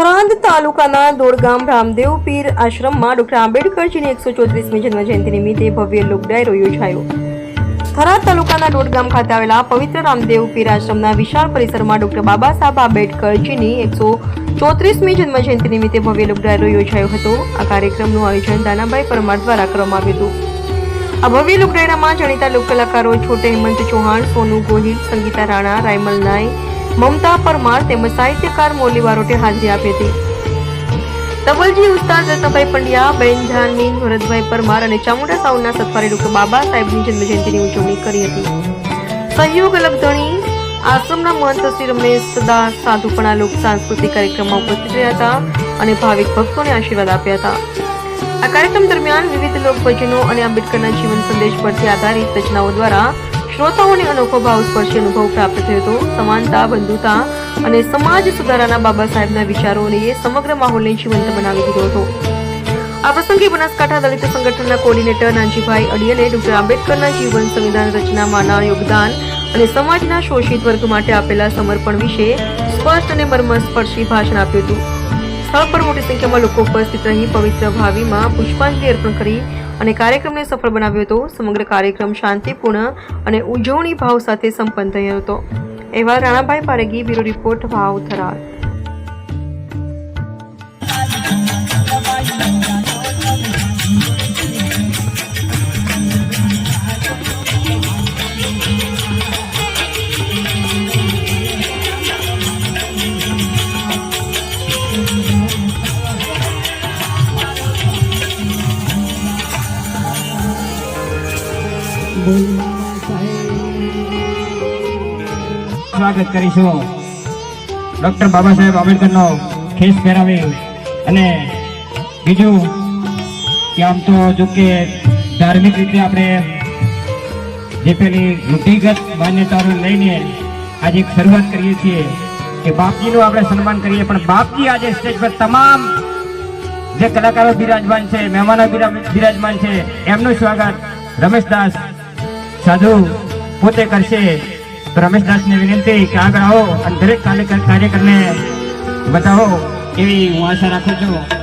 થરાદ તાલુકાના દોડગામ રામદેવ પીર આશ્રમમાં ડોક્ટર આંબેડકરજીની એકસો ચોત્રીસમી જન્મ જયંતિ નિમિત્તે ભવ્ય લોક ડાયરો યોજાયો. થરાદ તાલુકાના દોડગામ ખાતે આવેલા પવિત્ર રામદેવ પીર આશ્રમના વિશાળ પરિસરમાં ડોક્ટર બાબા સાહેબ આંબેડકરજીની એકસો ચોત્રીસમી જન્મ જયંતિ નિમિત્તે ભવ્ય લોક ડાયરો યોજાયો હતો. આ કાર્યક્રમનું આયોજન દાનાભાઈ પરમાર દ્વારા કરવામાં આવ્યું હતું. આ ભવ્ય લોક ડાયરામાં જાણીતા લોક કલાકારો છોટે હેમંત ચૌહાણ, સોનુ ગોહિલ, સંગીતા રાણા, રાયમલ નાય મમતા પરમાર તેમજ સાહિત્યકાર મૌલી બારોટે હાજરી આપી હતી. તબલજી ઉસ્તાદ રત્નભાઈ પંડ્યા, બેન જાનની, ભરતભાઈ પરમાર અને ચામુંડા સાઉન્ડના સત્કારી ડોક્ટર બાબા સાહેબની જન્મજયંતિની ઉજવણી કરી હતી. સહયોગ લબ્ધણી આશ્રમના મહંત શ્રી રમેશ પણ સાધુપણા લોક સાંસ્કૃતિક કાર્યક્રમમાં ઉપસ્થિત રહ્યા હતા અને ભાવિક ભક્તોને આશીર્વાદ આપ્યા હતા. આ કાર્યક્રમ દરમિયાન વિવિધ લોકભજનો અને આંબેડકરના જીવન સંદેશ પરથી આધારિત રચનાઓ દ્વારા શ્રોતાઓને અનોખો ભાવસ્પર્શી અનુભવ પ્રાપ્ત થયો હતો. સમાનતા, બંધુતા અને સમાજ સુધારાના બાબા સાહેબના વિચારોને સમગ્ર માહોલને જીવંત બનાવી દીધો હતો. આ પ્રસંગે બનાસકાંઠા દલિત સંગઠનના કોર્ડિનેટર નાનજીભાઈ અડિયલે ડોક્ટર આંબેડકરના જીવન સંવિધાન રચનામાંના યોગદાન અને સમાજના શોષિત વર્ગ માટે આપેલા સમર્પણ વિશે સ્પષ્ટ અને મર્મસ્પર્શી ભાષણ આપ્યું હતું. સ્થળ પર મોટી સંખ્યામાં લોકો ઉપસ્થિત રહી પવિત્ર ભાવીમાં પુષ્પાંજલિ અર્પણ કરી અને કાર્યક્રમને સફળ બનાવ્યો હતો. સમગ્ર કાર્યક્રમ શાંતિપૂર્ણ અને ઉજવણી ભાવ સાથે સંપન્ન થયો હતો. એવા રાણાભાઈ પારેગી બ્યુરો રિપોર્ટ ભાવ થરાદ. સ્વાગત કરીશું. ડોક્ટર બાબા સાહેબ આંબેડકરનો ખેસ પહેરાવી અને બીજું કે આમ તો જો કે ધાર્મિક રીતે આપણે જે પેલી રૂઢિગત માન્યતાઓ લઈને આજે એક શરૂઆત કરીએ છીએ કે બાપજીનું આપણે સન્માન કરીએ, પણ બાપજી આજે સ્ટેજ પર તમામ જે કલાકારો બિરાજમાન છે, મહેમાનો બિરા- બિરાજમાન છે, એમનું સ્વાગત રમેશદાસ સાધુ પોતે કરશે. તો રમેશદાસને વિનંતી કે આગળ આવો અને દરેક કાર્યકર કાર્યકરને બતાવો એવી હું આશા રાખું છું.